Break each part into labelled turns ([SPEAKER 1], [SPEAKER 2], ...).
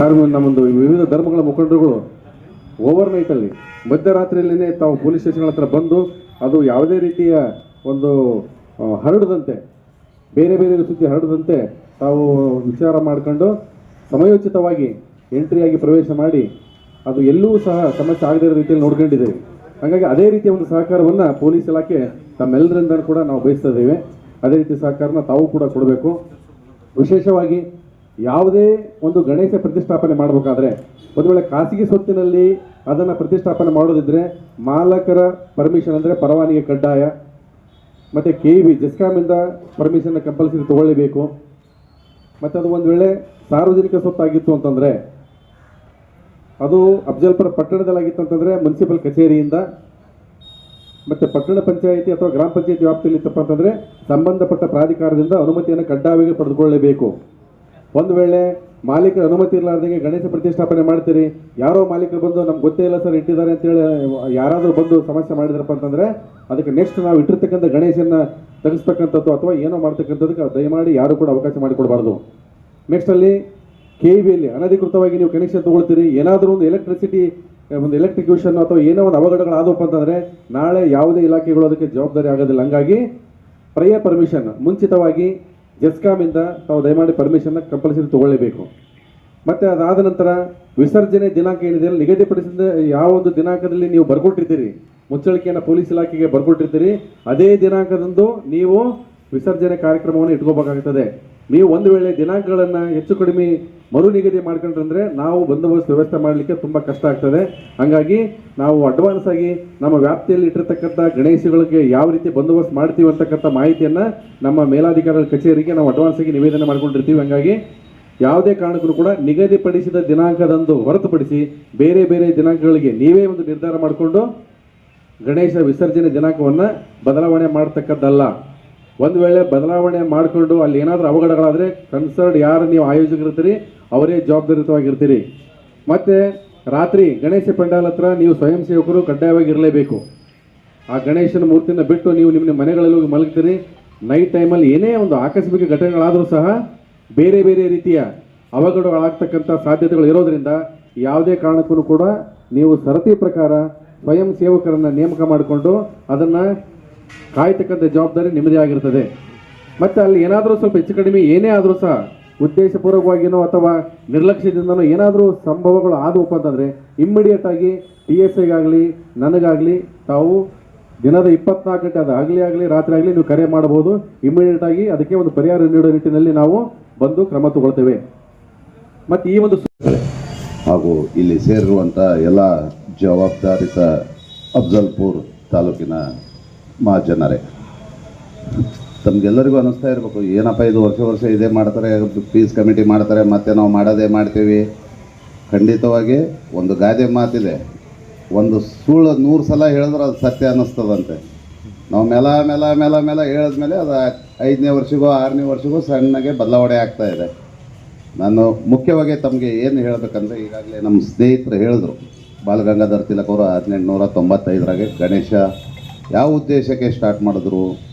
[SPEAKER 1] ಯಾರು ನಮ್ಮೊಂದು ವಿವಿಧ ಧರ್ಮಗಳ ಮುಖಂಡರುಗಳು ಓವರ್ ನೈಟಲ್ಲಿ ಮಧ್ಯರಾತ್ರಿಯಲ್ಲೇ ತಾವು ಪೊಲೀಸ್ ಸ್ಟೇಷನ್ಗಳ ಹತ್ರ ಬಂದು ಅದು ಯಾವುದೇ ರೀತಿಯ ಒಂದು ಹರಡದಂತೆ, ಬೇರೆ ಬೇರೆ ಸುದ್ದಿ ಹರಡದಂತೆ ತಾವು ವಿಚಾರ ಮಾಡಿಕೊಂಡು ಸಮಯೋಚಿತವಾಗಿ ಎಂಟ್ರಿಯಾಗಿ ಪ್ರವೇಶ ಮಾಡಿ ಅದು ಎಲ್ಲೂ ಸಹ ಸಮಸ್ಯೆ ಆಗದೇ ಇರೋ ರೀತಿಯಲ್ಲಿ ನೋಡ್ಕೊಂಡಿದ್ದೇವೆ. ಹಾಗಾಗಿ ಅದೇ ರೀತಿಯ ಒಂದು ಸಹಕಾರವನ್ನು ಪೊಲೀಸ್ ಇಲಾಖೆ ತಮ್ಮೆಲ್ಲರಿಂದ ಕೂಡ ನಾವು ಬಯಸ್ತಾ ಇದ್ದೇವೆ. ಅದೇ ರೀತಿ ಸಹಕಾರನ ತಾವು ಕೂಡ ಕೊಡಬೇಕು. ವಿಶೇಷವಾಗಿ ಯಾವುದೇ ಒಂದು ಗಣೇಶ ಪ್ರತಿಷ್ಠಾಪನೆ ಮಾಡಬೇಕಾದ್ರೆ, ಒಂದು ವೇಳೆ ಖಾಸಗಿ ಸ್ವತ್ತಿನಲ್ಲಿ ಅದನ್ನು ಪ್ರತಿಷ್ಠಾಪನೆ ಮಾಡೋದಿದ್ರೆ ಮಾಲಕರ ಪರ್ಮಿಷನ್ ಅಂದರೆ ಪರವಾನಿಗೆ ಕಡ್ಡಾಯ, ಮತ್ತು ಕೆ ವಿ ಜೆಸ್ಕಾಮಿಂದ ಪರ್ಮಿಷನ್ನ ಕಂಪಲ್ಸರಿ ತೊಗೊಳ್ಳಬೇಕು. ಮತ್ತು ಅದು ಒಂದು ವೇಳೆ ಸಾರ್ವಜನಿಕ ಸ್ವತ್ತಾಗಿತ್ತು ಅಂತಂದರೆ, ಅದು ಅಫ್ಜಲ್ಪುರ ಪಟ್ಟಣದಲ್ಲಾಗಿತ್ತು ಅಂತಂದರೆ ಮುನ್ಸಿಪಲ್ ಕಚೇರಿಯಿಂದ, ಮತ್ತು ಪಟ್ಟಣ ಪಂಚಾಯಿತಿ ಅಥವಾ ಗ್ರಾಮ ಪಂಚಾಯಿತಿ ವ್ಯಾಪ್ತಿಯಲ್ಲಿ ಇತ್ತಪ್ಪ ಅಂತಂದರೆ ಸಂಬಂಧಪಟ್ಟ ಪ್ರಾಧಿಕಾರದಿಂದ ಅನುಮತಿಯನ್ನು ಕಡ್ಡಾಯವಾಗಿ ಪಡೆದುಕೊಳ್ಳಬೇಕು. ಒಂದು ವೇಳೆ ಮಾಲೀಕರ ಅನುಮತಿ ಇರಲಾರ್ದಂಗೆ ಗಣೇಶ ಪ್ರತಿಷ್ಠಾಪನೆ ಮಾಡ್ತೀರಿ. ಯಾರೋ ಮಾಲೀಕರು ಬಂದು ನಮ್ಗೆ ಗೊತ್ತೇ ಇಲ್ಲ ಸರ್ ಇಟ್ಟಿದ್ದಾರೆ ಅಂತೇಳಿ ಯಾರಾದರೂ ಬಂದು ಸಮಸ್ಯೆ ಮಾಡಿದ್ರಪ್ಪ ಅಂತಂದರೆ ಅದಕ್ಕೆ ನೆಕ್ಸ್ಟ್ ನಾವು ಇಟ್ಟಿರ್ತಕ್ಕಂಥ ಗಣೇಶನ ತೆಗೆಸ್ತಕ್ಕಂಥದ್ದು ಅಥವಾ ಏನೋ ಮಾಡ್ತಕ್ಕಂಥದ್ದಕ್ಕೆ ದಯಮಾಡಿ ಯಾರು ಕೂಡ ಅವಕಾಶ ಮಾಡಿಕೊಡಬಾರ್ದು. ನೆಕ್ಸ್ಟ್ ಅಲ್ಲಿ ಕೆ ವಿಯಲ್ಲಿ ಅನಧಿಕೃತವಾಗಿ ನೀವು ಕನೆಕ್ಷನ್ ತೊಗೊಳ್ತೀರಿ. ಏನಾದರೂ ಒಂದು ಎಲೆಕ್ಟ್ರಿಸಿಟಿ ಒಂದು ಎಲೆಕ್ಟ್ರಿಕ್ಯೂಷನ್ ಅಥವಾ ಏನೋ ಒಂದು ಅವಘಡಗಳಾದವಪ್ಪ ಅಂತಂದರೆ ನಾಳೆ ಯಾವುದೇ ಇಲಾಖೆಗಳು ಅದಕ್ಕೆ ಜವಾಬ್ದಾರಿ ಆಗೋದಿಲ್ಲ. ಹಂಗಾಗಿ ಪ್ರಯರ್ ಪರ್ಮಿಷನ್ ಮುಂಚಿತವಾಗಿ ಜೆಸ್ಕಾಮಿಂದ ತಾವು ದಯಮಾಡಿ ಪರ್ಮಿಷನ್ನ ಕಂಪಲ್ಸರಿ ತಗೊಳ್ಳೇಬೇಕು. ಮತ್ತೆ ಅದಾದ ನಂತರ ವಿಸರ್ಜನೆ ದಿನಾಂಕ ಏನಿದೆ ನಿಗದಿಪಡಿಸಿದ ಯಾವ ಒಂದು ದಿನಾಂಕದಲ್ಲಿ ನೀವು ಬರ್ಕೊಟ್ಟಿರ್ತೀರಿ ಮುಚ್ಚಳಿಕೆಯನ್ನು ಪೊಲೀಸ್ ಇಲಾಖೆಗೆ ಬರ್ಕೊಟ್ಟಿರ್ತೀರಿ ಅದೇ ದಿನಾಂಕದಂದು ನೀವು ವಿಸರ್ಜನೆ ಕಾರ್ಯಕ್ರಮವನ್ನು ಇಟ್ಕೋಬೇಕಾಗ್ತದೆ. ನೀವು ಒಂದು ವೇಳೆ ದಿನಾಂಕಗಳನ್ನು ಹೆಚ್ಚು ಕಡಿಮೆ ಮರು ನಿಗದಿ ಮಾಡ್ಕೊಂಡ್ರೆ ನಾವು ಬಂದೋಬಸ್ತ್ ವ್ಯವಸ್ಥೆ ಮಾಡಲಿಕ್ಕೆ ತುಂಬ ಕಷ್ಟ ಆಗ್ತದೆ. ಹಾಗಾಗಿ ನಾವು ಅಡ್ವಾನ್ಸ್ ಆಗಿ ನಮ್ಮ ವ್ಯಾಪ್ತಿಯಲ್ಲಿ ಇಟ್ಟಿರ್ತಕ್ಕಂಥ ಗಣೇಶಗಳಿಗೆ ಯಾವ ರೀತಿ ಬಂದೋಬಸ್ತ್ ಮಾಡ್ತೀವಿ ಅಂತಕ್ಕಂಥ ಮಾಹಿತಿಯನ್ನು ನಮ್ಮ ಮೇಲಾಧಿಕಾರಿಗಳ ಕಚೇರಿಗೆ ನಾವು ಅಡ್ವಾನ್ಸ್ ಆಗಿ ನಿವೇದನೆ ಮಾಡ್ಕೊಂಡಿರ್ತೀವಿ. ಹಾಗಾಗಿ ಯಾವುದೇ ಕಾರಣಕ್ಕೂ ಕೂಡ ನಿಗದಿಪಡಿಸಿದ ದಿನಾಂಕದಂದು ಹೊರತುಪಡಿಸಿ ಬೇರೆ ಬೇರೆ ದಿನಾಂಕಗಳಿಗೆ ನೀವೇ ಒಂದು ನಿರ್ಧಾರ ಮಾಡಿಕೊಂಡು ಗಣೇಶ ವಿಸರ್ಜನೆ ದಿನಾಂಕವನ್ನು ಬದಲಾವಣೆ ಮಾಡ್ತಕ್ಕದ್ದಲ್ಲ ಒಂದು ವೇಳೆ ಬದಲಾವಣೆ ಮಾಡಿಕೊಂಡು ಅಲ್ಲಿ ಏನಾದರೂ ಅವಘಡಗಳಾದರೆ ಕನ್ಸರ್ಡ್ ಯಾರು ನೀವು ಆಯೋಜಕರಿರ್ತೀರಿ, ಅವರೇ ಜವಾಬ್ದಾರಿಯುತವಾಗಿರ್ತೀರಿ. ಮತ್ತು ರಾತ್ರಿ ಗಣೇಶ ಪೆಂಡಾಲ್ ಹತ್ರ ನೀವು ಸ್ವಯಂ ಸೇವಕರು ಕಡ್ಡಾಯವಾಗಿ ಇರಲೇಬೇಕು ಆ ಗಣೇಶನ ಮೂರ್ತಿನ ಬಿಟ್ಟು ನೀವು ನಿಮ್ಮ ಮನೆಗಳಲ್ಲಿ ಹೋಗಿ ಮಲಗ್ತೀರಿ. ನೈಟ್ ಟೈಮಲ್ಲಿ ಏನೇ ಒಂದು ಆಕಸ್ಮಿಕ ಘಟನೆಗಳಾದರೂ ಸಹ ಬೇರೆ ಬೇರೆ ರೀತಿಯ ಅವಘಡಗಳಾಗ್ತಕ್ಕಂಥ ಸಾಧ್ಯತೆಗಳು ಇರೋದರಿಂದ ಯಾವುದೇ ಕಾರಣಕ್ಕೂ ಕೂಡ ನೀವು ಸರತಿ ಪ್ರಕಾರ ಸ್ವಯಂ ಸೇವಕರನ್ನು ನೇಮಕ ಮಾಡಿಕೊಂಡು ಅದನ್ನು ಕಾಯ್ತಕ್ಕಂಥ ಜವಾಬ್ದಾರಿ ನಿಮ್ಮದೇ ಆಗಿರ್ತದೆ. ಮತ್ತು ಅಲ್ಲಿ ಏನಾದರೂ ಸ್ವಲ್ಪ ಹೆಚ್ಚು ಕಡಿಮೆ ಏನೇ ಆದರೂ ಸಹ ಉದ್ದೇಶಪೂರ್ವಕವಾಗಿನೋ ಅಥವಾ ನಿರ್ಲಕ್ಷ್ಯದಿಂದನೋ ಏನಾದರೂ ಸಂಭವಗಳು ಆದವಪ್ಪ ಅಂತಂದರೆ ಇಮ್ಮಿಡಿಯೇಟ್ ಆಗಿ ಪಿ ಎಸ್ ಐಗಾಗಲಿ ನನಗಾಗಲಿ ತಾವು ದಿನದ ಇಪ್ಪತ್ನಾಲ್ಕು ಗಂಟೆ ಅದು ಆಗಲಿ ಆಗಲಿ, ರಾತ್ರಿ ಆಗಲಿ ನೀವು ಕರೆ ಮಾಡಬಹುದು. ಇಮ್ಮಿಡಿಯೇಟ್ ಆಗಿ ಅದಕ್ಕೆ ಒಂದು ಪರಿಹಾರ ನೀಡೋ ನಿಟ್ಟಿನಲ್ಲಿ ನಾವು ಬಂದು ಕ್ರಮ ತಗೊಳ್ತೇವೆ. ಮತ್ತು ಈ ಒಂದು
[SPEAKER 2] ಹಾಗೂ ಇಲ್ಲಿ ಸೇರಿರುವಂಥ ಎಲ್ಲ ಜವಾಬ್ದಾರಿತ ಅಫ್ಜಲ್ಪುರ್ ತಾಲೂಕಿನ ಮಹಾಜನರೇ ತಮಗೆಲ್ಲರಿಗೂ ಅನ್ನಿಸ್ತಾ ಇರಬೇಕು, ಏನಪ್ಪ ಇದು ವರ್ಷ ವರ್ಷ ಇದೇ ಮಾಡ್ತಾರೆ ಪೀಸ್ ಕಮಿಟಿ ಮಾಡ್ತಾರೆ, ಮತ್ತೆ ನಾವು ಮಾಡೋದೇ ಮಾಡ್ತೀವಿ. ಖಂಡಿತವಾಗಿ ಒಂದು ಗಾದೆ ಮಾತಿದೆ, ಒಂದು ಸುಳ್ಳು ನೂರು ಸಲ ಹೇಳಿದ್ರೆ ಅದು ಸತ್ಯ ಅನ್ನಿಸ್ತದಂತೆ. ನಾವು ಮೆಲ ಮೆಲ ಮೆಲ ಮೆಲ ಹೇಳಿದ್ಮೇಲೆ ಅದು ಐದನೇ ವರ್ಷಗೂ, ಆರನೇ ವರ್ಷಗೂ ಸಣ್ಣಗೆ ಬದಲಾವಣೆ ಆಗ್ತಾ ಇದೆ. ನಾನು ಮುಖ್ಯವಾಗಿ ತಮಗೆ ಏನು ಹೇಳಬೇಕಂದ್ರೆ, ಈಗಾಗಲೇ ನಮ್ಮ ಸ್ನೇಹಿತರು ಹೇಳಿದ್ರು, ಬಾಲಗಂಗಾಧರ್ ತಿಲಕ್ ಅವರು ಹದಿನೆಂಟುನೂರ ತೊಂಬತ್ತೈದರಾಗೆ ಗಣೇಶ ಯಾವ ಉದ್ದೇಶಕ್ಕೆ ಸ್ಟಾರ್ಟ್ ಮಾಡಿದ್ರು?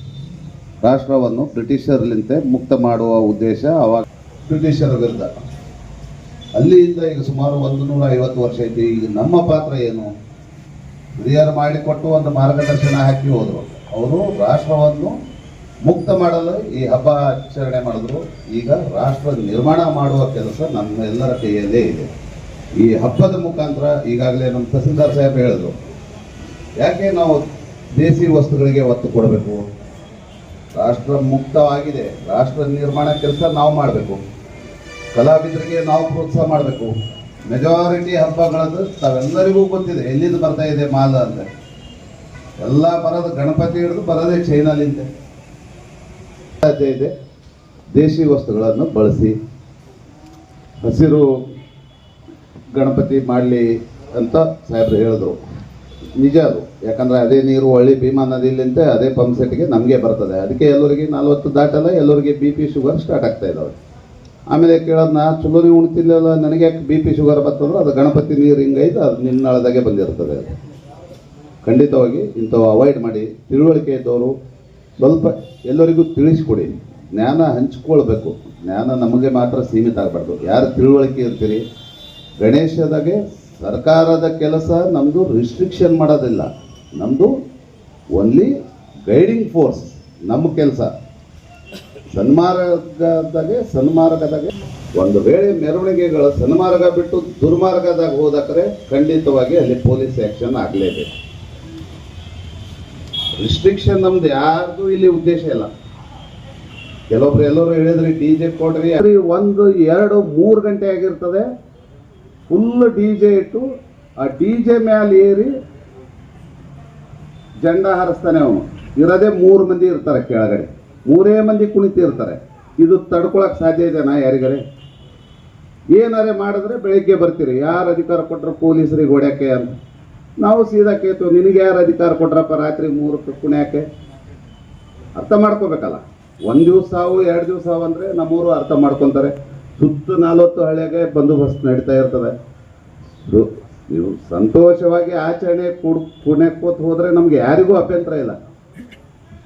[SPEAKER 2] ರಾಷ್ಟ್ರವನ್ನು ಬ್ರಿಟಿಷರ್ಲಿಂತ ಮುಕ್ತ ಮಾಡುವ ಉದ್ದೇಶ ಅವಾಗ ಬ್ರಿಟಿಷರ ವಿರುದ್ಧ. ಅಲ್ಲಿಯಿಂದ ಈಗ ಸುಮಾರು ಒಂದು ನೂರ ಐವತ್ತು ವರ್ಷ ಐತಿ. ಈಗ ನಮ್ಮ ಪಾತ್ರ ಏನು? ಹಿರಿಯರು ಮಾಡಿಕೊಟ್ಟು ಒಂದು ಮಾರ್ಗದರ್ಶನ ಹಾಕಿ ಹೋದರು. ಅವರು ರಾಷ್ಟ್ರವನ್ನು ಮುಕ್ತ ಮಾಡಲು ಈ ಹಬ್ಬ ಆಚರಣೆ ಮಾಡಿದ್ರು. ಈಗ ರಾಷ್ಟ್ರ ನಿರ್ಮಾಣ ಮಾಡುವ ಕೆಲಸ ನಮ್ಮೆಲ್ಲರ ಕೈಯಲ್ಲೇ ಇದೆ. ಈ ಹಬ್ಬದ ಮುಖಾಂತರ ಈಗಾಗಲೇ ನಮ್ಮ ತಹಸೀಲ್ದಾರ್ ಸಾಹೇಬ್ ಹೇಳಿದ್ರು. ಯಾಕೆ ನಾವು ದೇಸಿ ವಸ್ತುಗಳಿಗೆ ಒತ್ತು ಕೊಡಬೇಕು. ರಾಷ್ಟ್ರ ಮುಕ್ತವಾಗಿದೆ. ರಾಷ್ಟ್ರ ನಿರ್ಮಾಣ ಕೆಲಸ ನಾವು ಮಾಡಬೇಕು. ಕಲಾವಿದರಿಗೆ ನಾವು ಪ್ರೋತ್ಸಾಹ ಮಾಡಬೇಕು. ಮೆಜಾರಿಟಿ ಹಬ್ಬಗಳದ್ದು ತಾವೆಲ್ಲರಿಗೂ ಗೊತ್ತಿದೆ. ಎಲ್ಲಿಂದ ಬರ್ತಾ ಇದೆ ಮಾಲ ಅಂತ. ಎಲ್ಲ ಬರೋದು ಗಣಪತಿ ಹಿಡಿದು ಬರೋದೇ ಚೈನಾಲಿಂದ ಇದೆ ದೇಶಿ ವಸ್ತುಗಳನ್ನು ಬಳಸಿ. ಹಸಿರು ಗಣಪತಿ ಮಾಡಲಿ ಅಂತ ಸಾಹೇಬ್ರು ಹೇಳಿದ್ರು. ನಿಜ ಅದು. ಯಾಕಂದರೆ ಅದೇ ನೀರು ಹೊಳ್ಳಿ ಭೀಮಾ ನದಿಲಿಂತ ಅದೇ ಪಂಪ್ ಸೆಟ್ಗೆ ನಮಗೆ ಬರ್ತದೆ. ಅದಕ್ಕೆ ಎಲ್ಲರಿಗೆ ನಲ್ವತ್ತು ದಾಟಲ್ಲ, ಎಲ್ಲರಿಗೆ ಬಿ ಪಿ ಶುಗರ್ ಸ್ಟಾರ್ಟ್ ಆಗ್ತಾ ಇದ್ದಾವೆ ಆಮೇಲೆ ಕೇಳೋದು ನಾ ಚಲೋ ನೀವು ಉಣ್ತಿಲ್ಲಲ್ಲ ನನಗೆ ಯಾಕೆ ಬಿ ಪಿ ಶುಗರ್ ಬರ್ತದ್ರೆ, ಅದು ಗಣಪತಿ ನೀರು ಹಿಂಗೈದು ಅದು ನಿನ್ನಳದಾಗೆ ಬಂದಿರ್ತದೆ ಅದು. ಖಂಡಿತವಾಗಿ ಇಂಥವು ಅವಾಯ್ಡ್ ಮಾಡಿ, ತಿಳುವಳಿಕೆ ಇದ್ದವರು ಸ್ವಲ್ಪ ಎಲ್ಲರಿಗೂ ತಿಳಿಸ್ಕೊಡಿ. ಜ್ಞಾನ ಹಂಚ್ಕೊಳ್ಬೇಕು. ಜ್ಞಾನ ನಮಗೆ ಮಾತ್ರ ಸೀಮಿತ ಆಗಬಾರ್ದು. ಯಾರು ತಿಳುವಳಿಕೆ ಇರ್ತೀರಿ, ಗಣೇಶದಾಗೆ ಸರ್ಕಾರದ ಕೆಲಸ ನಮ್ಮದು ರಿಸ್ಟ್ರಿಕ್ಷನ್ ಮಾಡೋದಿಲ್ಲ. ನಮ್ಮದು ಓನ್ಲಿ ಗೈಡಿಂಗ್ ಫೋರ್ಸ್ ನಮ್ಮ ಕೆಲಸ. ಸನ್ಮಾರ್ಗದಾಗೆ ಸನ್ಮಾರ್ಗದಾಗೆ ಒಂದು ವೇಳೆ ಮೆರವಣಿಗೆಗಳ ಸನ್ಮಾರ್ಗ ಬಿಟ್ಟು ದುರ್ಮಾರ್ಗದಾಗ ಹೋದಾಕರೆ ಖಂಡಿತವಾಗಿ ಅಲ್ಲಿ ಪೊಲೀಸ್ ಆ್ಯಕ್ಷನ್ ಆಗಲೇಬೇಕು. ರಿಸ್ಟ್ರಿಕ್ಷನ್ ನಮ್ದು ಯಾರ್ದು ಇಲ್ಲಿ ಉದ್ದೇಶ ಇಲ್ಲ. ಕೆಲವೊಬ್ರು ಎಲ್ಲರೂ ಹೇಳಿದ್ರಿ ಡಿ ಜೆ ಕೊಡ್ರಿ ಒಂದು, ಎರಡು, ಮೂರು ಗಂಟೆ ಆಗಿರ್ತದೆ. ಫುಲ್ ಡಿ ಜೆ ಇಟ್ಟು ಆ ಡಿ ಜೆ ಮ್ಯಾಲೆ ಏರಿ ಜಂಡ ಹಾರಿಸ್ತಾನೆ ಅವನು. ಇರೋದೇ ಮೂರು ಮಂದಿ ಇರ್ತಾರೆ ಕೆಳಗಡೆ. ಮೂರೇ ಮಂದಿ ಕುಣಿತಿರ್ತಾರೆ. ಇದು ತಡ್ಕೊಳಕ್ಕೆ ಸಾಧ್ಯ ಇದೆನಾ ಯಾರಿಗಡೆ ಏನಾರೆ ಮಾಡಿದ್ರೆ ಬೆಳಿಗ್ಗೆ ಬರ್ತೀರಿ. ಯಾರು ಅಧಿಕಾರ ಕೊಟ್ಟರು ಪೊಲೀಸರಿಗೆ ಹೊಡ್ಯಾಕೆ ಅಂತ. ನಾವು ಸೀದಾ ಕೇಳ್ತೀವಿ, ನಿನಗೆ ಯಾರು ಅಧಿಕಾರ ಕೊಟ್ರಪ್ಪ ರಾತ್ರಿ ಮೂರಕ್ಕೆ ಕುಣ್ಯಾಕೆ? ಅರ್ಥ ಮಾಡ್ಕೋಬೇಕಲ್ಲ. ಒಂದು ದಿವಸ ಸಾವು, ಎರಡು ದಿವಸ ಸಾವು ಅಂದರೆ ನಮ್ಮೂರು ಅರ್ಥ ಮಾಡ್ಕೊತಾರೆ. ಸುತ್ತ ನಲವತ್ತು ಹಳ್ಳಿಯಾಗೆ ಬಂದೋಬಸ್ತ್ ನಡೀತಾ ಇರ್ತದೆ. ನೀವು ಸಂತೋಷವಾಗಿ ಆಚರಣೆ ಕುಡ್ ಕೂತ್ ಹೋದರೆ ನಮ್ಗೆ ಯಾರಿಗೂ ಅಭ್ಯಂತರ ಇಲ್ಲ.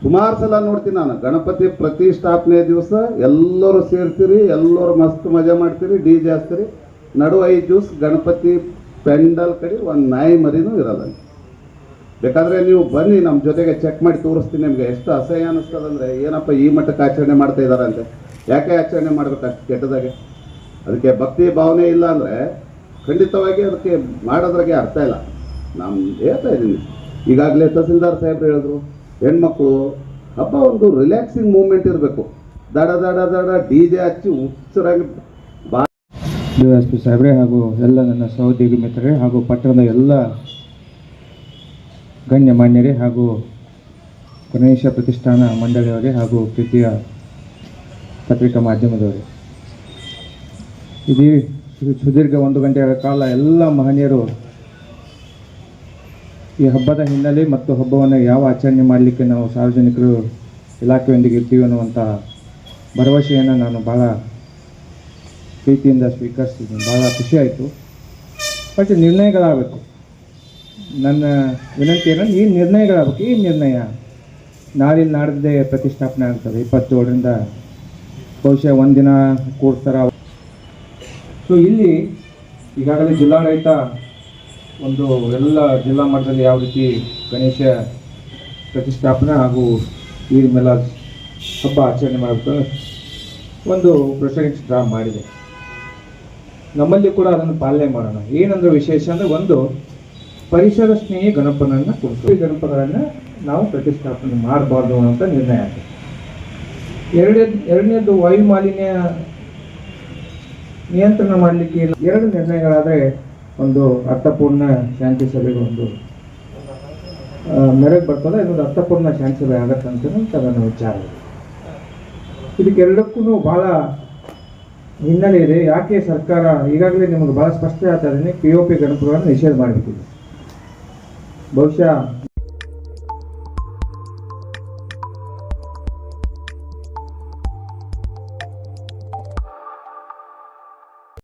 [SPEAKER 2] ಸುಮಾರು ಸಲ ನೋಡ್ತೀನಿ ನಾನು, ಗಣಪತಿ ಪ್ರತಿಷ್ಠಾಪನೆ ದಿವಸ ಎಲ್ಲರೂ ಸೇರ್ತೀರಿ, ಎಲ್ಲರೂ ಮಸ್ತ್ ಮಜಾ ಮಾಡ್ತೀರಿ, ಡಿ ಜೆ ಹಚ್ತೀರಿ ನಡು ಐದು ದಿವಸ ಗಣಪತಿ ಪೆಂಡಲ್ ಕಡೆ ಒಂದು ನಾಯಿ ಮರಿನೂ ಇರಲ್ಲ. ಬೇಕಾದ್ರೆ ನೀವು ಬನ್ನಿ ನಮ್ಮ ಜೊತೆಗೆ ಚೆಕ್ ಮಾಡಿ ತೋರಿಸ್ತೀನಿ ನಿಮಗೆ. ಎಷ್ಟು ಅಸಹ್ಯ ಅನ್ನಿಸ್ತದಂದ್ರೆ ಏನಪ್ಪ ಈ ಮಟ್ಟಕ್ಕೆ ಆಚರಣೆ ಮಾಡ್ತಾ ಇದಾರಂತೆ. ಯಾಕೆ ಆಚರಣೆ ಮಾಡಬೇಕು ಅಷ್ಟು ಕೆಟ್ಟದಾಗೆ? ಅದಕ್ಕೆ ಭಕ್ತಿ ಭಾವನೆ ಇಲ್ಲ ಅಂದರೆ ಖಂಡಿತವಾಗಿ ಅದಕ್ಕೆ ಮಾಡೋದ್ರಾಗೆ ಅರ್ಥ ಇಲ್ಲ. ನಾನು ಹೇಳ್ತಾ ಇದ್ದೀನಿ. ಈಗಾಗಲೇ ತಹಸೀಲ್ದಾರ್ ಸಾಹೇಬ್ರು ಹೇಳಿದ್ರು, ಹೆಣ್ಮಕ್ಳು ಹಬ್ಬ ಒಂದು ರಿಲ್ಯಾಕ್ಸಿಂಗ್ ಮೂಮೆಂಟ್ ಇರಬೇಕು. ದಡ ದಡ ದಡ ಡಿ ಜೆ ಹಚ್ಚಿ ಹುಚ್ಚರಾಗಿ ಬಾ
[SPEAKER 3] ಎಸ್ ಸಾಹೇಬ್ರೆ ಹಾಗೂ ಎಲ್ಲ ನನ್ನ ಸಹೋದ್ಯೋಗಿ ಮಿತ್ರರೇ ಹಾಗೂ ಪಟ್ಟಣದ ಎಲ್ಲ ಗಣ್ಯ ಮಾನ್ಯರೇ ಹಾಗೂ ಗಣೇಶ ಪ್ರತಿಷ್ಠಾನ ಮಂಡಳಿಯವರೇ ಹಾಗೂ ಪ್ರೀತಿಯ ಪತ್ರಿಕಾ ಮಾಧ್ಯಮದವರು. ಇದೀ ಇದು ಸುದೀರ್ಘ ಒಂದು ಗಂಟೆಗಳ ಕಾಲ ಎಲ್ಲ ಮಹನೀಯರು ಈ ಹಬ್ಬದ ಹಿನ್ನೆಲೆ ಮತ್ತು ಹಬ್ಬವನ್ನು ಯಾವ ಆಚರಣೆ ಮಾಡಲಿಕ್ಕೆ ನಾವು ಸಾರ್ವಜನಿಕರು ಇಲಾಖೆಯೊಂದಿಗೆ ಇರ್ತೀವಿ ಅನ್ನುವಂಥ ಭರವಸೆಯನ್ನು ನಾನು ಭಾಳ ಪ್ರೀತಿಯಿಂದ ಸ್ವೀಕರಿಸ್ತಿದ್ದೀನಿ. ಭಾಳ ಖುಷಿ ಆಯಿತು. ಬಟ್ ನಿರ್ಣಯಗಳಾಗಬೇಕು. ನನ್ನ ವಿನಂತಿ ಏನಂದ್ರೆ ಈ ನಿರ್ಣಯಗಳಾಗಬೇಕು. ಈ ನಿರ್ಣಯ ನಾಳೆ ನಾಡ್ದೇ ಪ್ರತಿಷ್ಠಾಪನೆ ಆಗ್ತದೆ. ಇಪ್ಪತ್ತೇಳರಿಂದ ಬಹುಶಃ ಒಂದಿನ ಕೂಡ್ತಾರ ಸೊ ಇಲ್ಲಿ ಈಗಾಗಲೇ ಜಿಲ್ಲಾಡಳಿತ ಒಂದು ಎಲ್ಲ ಜಿಲ್ಲಾ ಮಟ್ಟದಲ್ಲಿ ಯಾವ ರೀತಿ ಗಣೇಶ ಪ್ರತಿಷ್ಠಾಪನೆ ಹಾಗೂ ಈ ಮೇಲೆ ಹಬ್ಬ ಆಚರಣೆ ಮಾಡಬೇಕು ಒಂದು ಪ್ರೊಸೆಂಟ್ ಡ್ರಾ ಮಾಡಿದೆ. ನಮ್ಮಲ್ಲಿ ಕೂಡ ಅದನ್ನು ಪಾಲನೆ ಮಾಡೋಣ. ಏನಂದ್ರೆ ವಿಶೇಷ ಅಂದರೆ ಒಂದು ಪರಿಸರ ಸ್ನೇಹಿ ಗಣಪನನ್ನು ಕೊಡ್ತೀವಿ ಗಣಪಗಳನ್ನು ನಾವು ಪ್ರತಿಷ್ಠಾಪನೆ ಮಾಡಬಾರ್ದು ಅಂತ ನಿರ್ಣಯ ಆಗಿದೆ ಎರಡನೇದು ಎರಡನೇದು ವಾಯು ಮಾಲಿನ್ಯ ನಿಯಂತ್ರಣ ಮಾಡಲಿಕ್ಕೆ ಎರಡು ನಿರ್ಣಯಗಳಾದರೆ ಒಂದು ಅರ್ಥಪೂರ್ಣ ಶಾಂತಿ ಸಭೆಗೆ ಒಂದು ಮೆರಗು ಬರ್ತದೆ ಇದೊಂದು ಅರ್ಥಪೂರ್ಣ ಶಾಂತಿ ಸಭೆ ಆಗತ್ತೆ ಅಂತ ನನ್ನ ವಿಚಾರ ಇದೆ. ಇದಕ್ಕೆರಡಕ್ಕೂ ಭಾಳ ಹಿನ್ನೆಲೆ ಇದೆ. ಯಾಕೆ ಸರ್ಕಾರ ಈಗಾಗಲೇ ನಿಮಗೆ ಭಾಳ ಸ್ಪಷ್ಟ ಹೇಳ್ತಾ ಇದ್ದೀನಿ ಪಿ ಒ ಪಿ ಗಣಪಗಳನ್ನು ನಿಷೇಧ ಮಾಡಬೇಕಿದೆ ಬಹುಶಃ